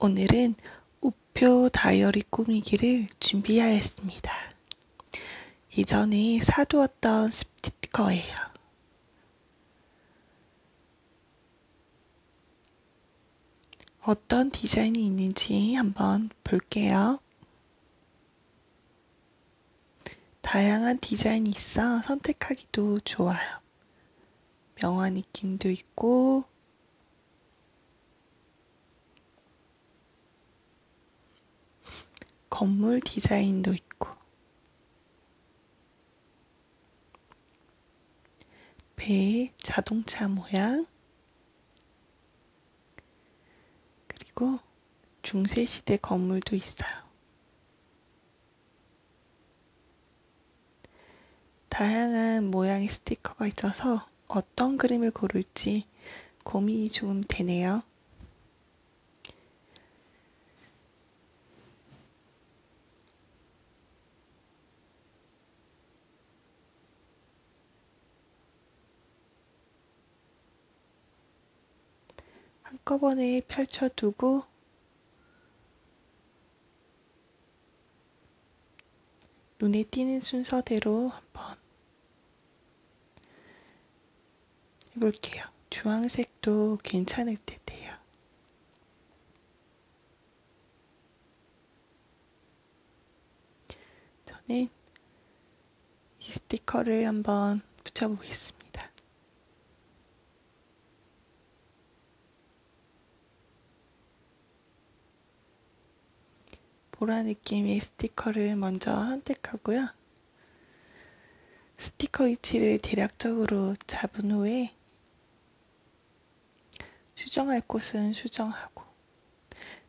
오늘은 우표 다이어리 꾸미기를 준비하였습니다. 예전에 사두었던 스티커예요. 어떤 디자인이 있는지 한번 볼게요. 다양한 디자인이 있어 선택하기도 좋아요. 명화 느낌도 있고, 건물 디자인도 있고, 배 자동차 모양, 그리고 중세시대 건물도 있어요. 다양한 모양의 스티커가 있어서 어떤 그림을 고를지 고민이 좀 되네요. 한꺼번에 펼쳐두고 눈에 띄는 순서대로 한번 해볼게요. 주황색도 괜찮을 듯해요. 저는 이 스티커를 한번 붙여보겠습니다. 보라 느낌의 스티커를 먼저 선택하고요. 스티커 위치를 대략적으로 잡은 후에 수정할 곳은 수정하고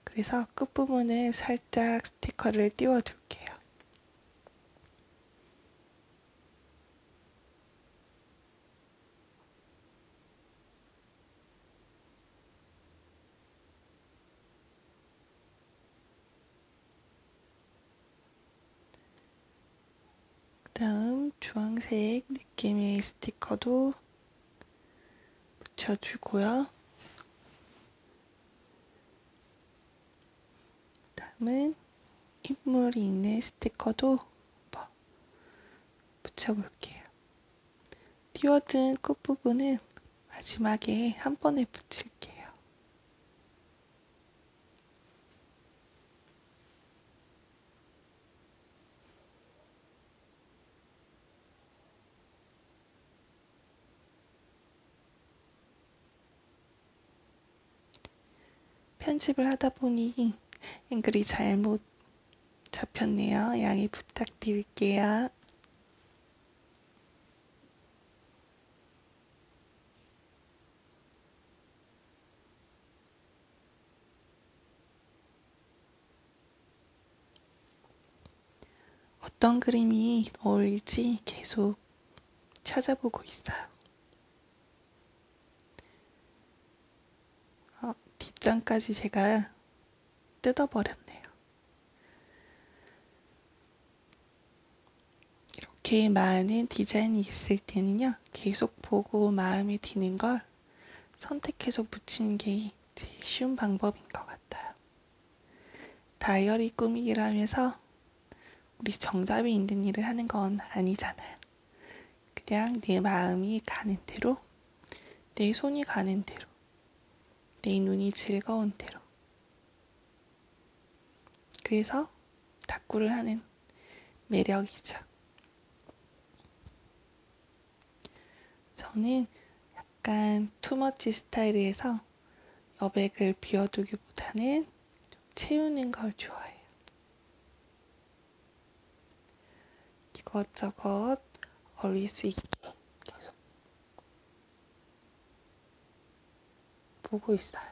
그래서 끝부분에 살짝 스티커를 띄워둘게요. 그 다음 주황색 느낌의 스티커도 붙여주고요. 다음은 인물이 있는 스티커도 뭐 붙여볼게요. 띄워둔 끝부분은 마지막에 한 번에 붙일게요. 편집을 하다 보니 앵글이 잘못 잡혔네요. 양해 부탁드릴게요. 어떤 그림이 어울릴지 계속 찾아보고 있어요. 어, 뒷장까지 제가 뜯어버렸네요. 이렇게 많은 디자인이 있을 때는요, 계속 보고 마음에 드는 걸 선택해서 붙이는 게 제일 쉬운 방법인 것 같아요. 다이어리 꾸미기를 하면서 우리 정답이 있는 일을 하는 건 아니잖아요. 그냥 내 마음이 가는 대로, 내 손이 가는 대로, 내 눈이 즐거운 대로. 그래서 탁구를 하는 매력이죠. 저는 약간 투머치 스타일에서 여백을 비워두기보다는 좀 채우는 걸 좋아해요. 이것저것 어울릴 수 있게 계속 보고 있어요.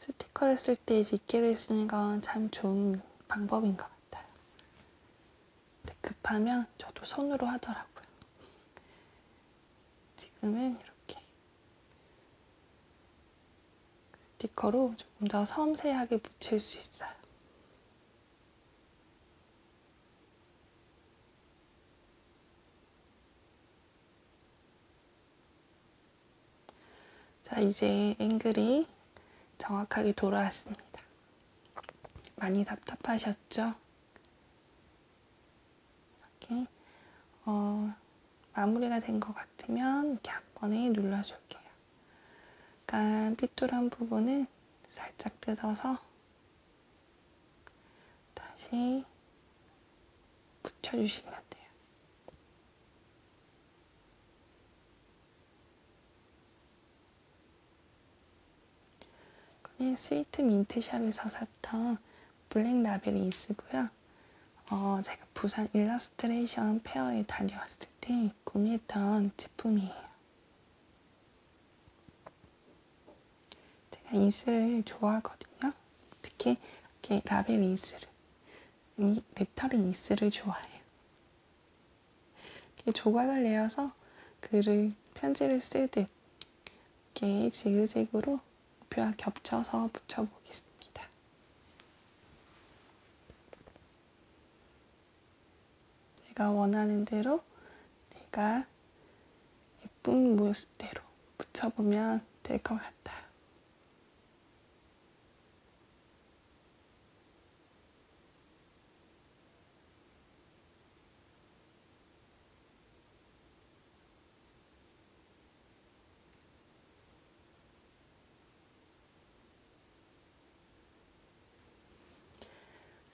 스티커를 쓸때 빗개를 쓰는 건 참 좋은 방법인 것 같아요. 급하면 저도 손으로 하더라고요. 지금은 이렇게 스티커로 조금 더 섬세하게 붙일 수 있어요. 자, 이제 앵글이 정확하게 돌아왔습니다. 많이 답답하셨죠? 이렇게 어, 마무리가 된것 같으면 이렇게 한 번에 눌러줄게요. 약간 삐뚤한 부분은 살짝 뜯어서 다시 붙여주시면 돼요. 이건 스위트 민트샵에서 샀던 블랙 라벨이 있고요. 어, 제가 부산 일러스트레이션 페어에 다녀왔을 때 구매했던 제품이에요. 제가 인스를 좋아하거든요. 특히 이렇게 라벨 인스를. 이 레터링 인스를 좋아해요. 이렇게 조각을 내어서 글을 편지를 쓰듯 이렇게 지그재그로 우표와 겹쳐서 붙여보겠습니다. 내가 원하는 대로 내가 예쁜 모습대로 붙여보면 될것 같아요.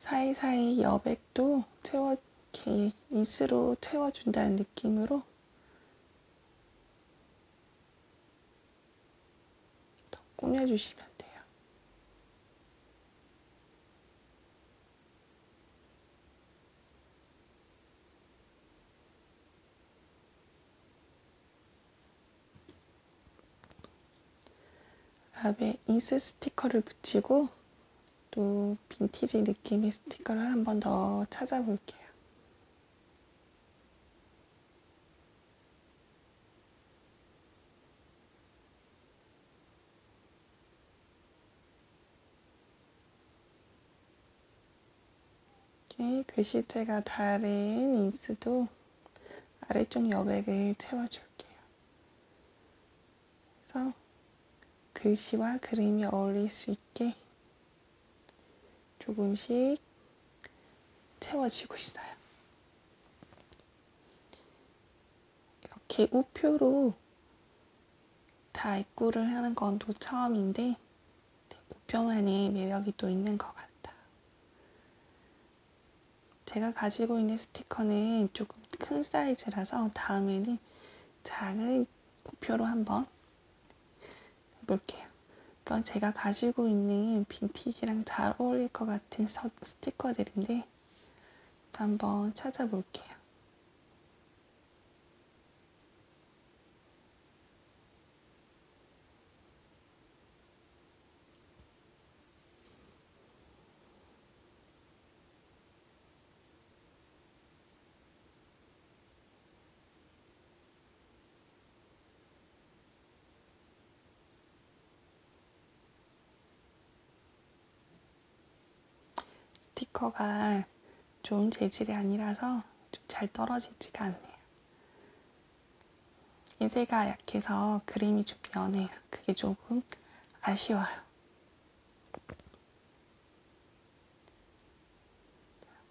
사이사이 여백도 채워 이스로 채워준다는 느낌으로 더 꾸며주시면 돼요. 다음에 인스 스티커를 붙이고 또 빈티지 느낌의 스티커를 한번 더 찾아볼게요. 이렇게 글씨체가 다른 인스도 아래쪽 여백을 채워줄게요. 그래서 글씨와 그림이 어울릴 수 있게 조금씩 채워지고 있어요. 이렇게 우표로 다 입구를 하는 건 또 처음인데 우표만의 매력이 또 있는 것 같아요. 제가 가지고 있는 스티커는 조금 큰 사이즈라서 다음에는 작은 우표로 한번 해볼게요. 그건 제가 가지고 있는 빈티지랑 잘 어울릴 것 같은 스티커들인데 한번 찾아볼게요. 스티커가 좋은 재질이 아니라서 좀잘 떨어지지가 않네요. 예세가 약해서 그림이 좀 연해요. 그게 조금 아쉬워요.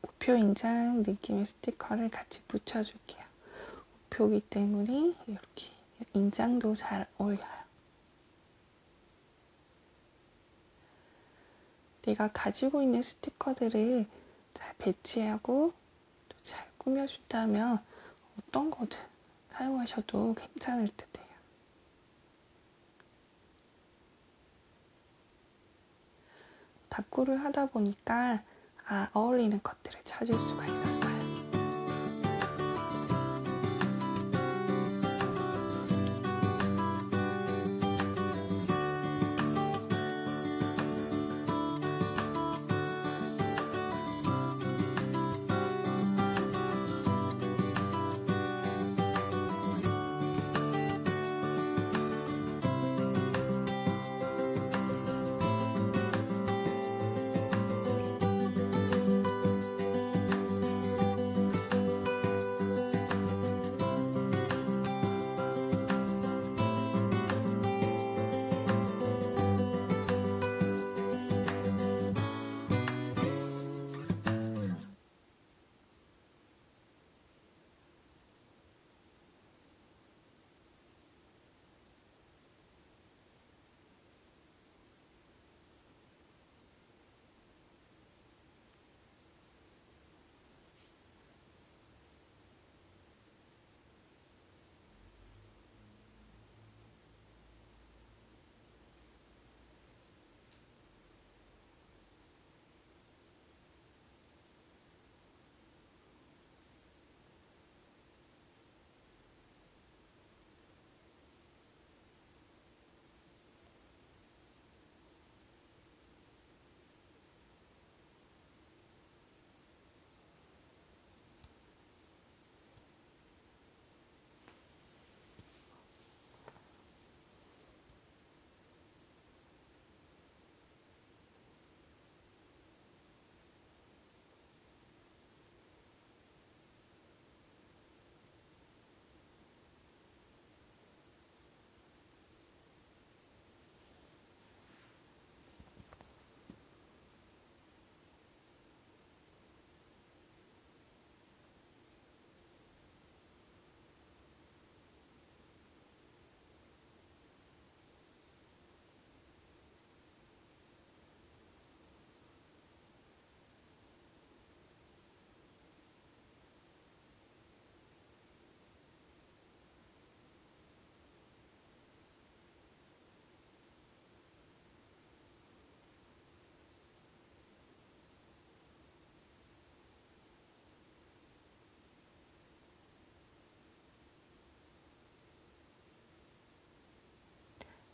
우표 인장 느낌의 스티커를 같이 붙여줄게요. 우표기 때문에 이렇게 인장도 잘 어울려요. 내가 가지고 있는 스티커들을 잘 배치하고 또잘 꾸며준다면 어떤 거든 사용하셔도 괜찮을 듯해요. 다꾸를 하다 보니까 아, 어울리는 것들을 찾을 수가 있었어요.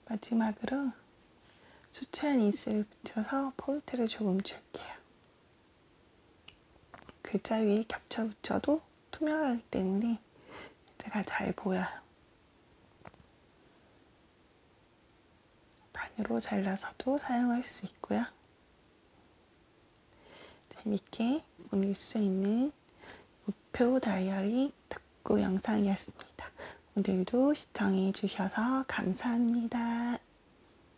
마지막으로 수채한 인스를 붙여서 포인트를 조금 줄게요. 글자 위에 겹쳐 붙여도 투명하기 때문에 글자가 잘 보여요. 반으로 잘라서도 사용할 수 있고요. 재밌게 보낼 수 있는 우표 다이어리 특구 영상이었습니다. 오늘도 시청해 주셔서 감사합니다.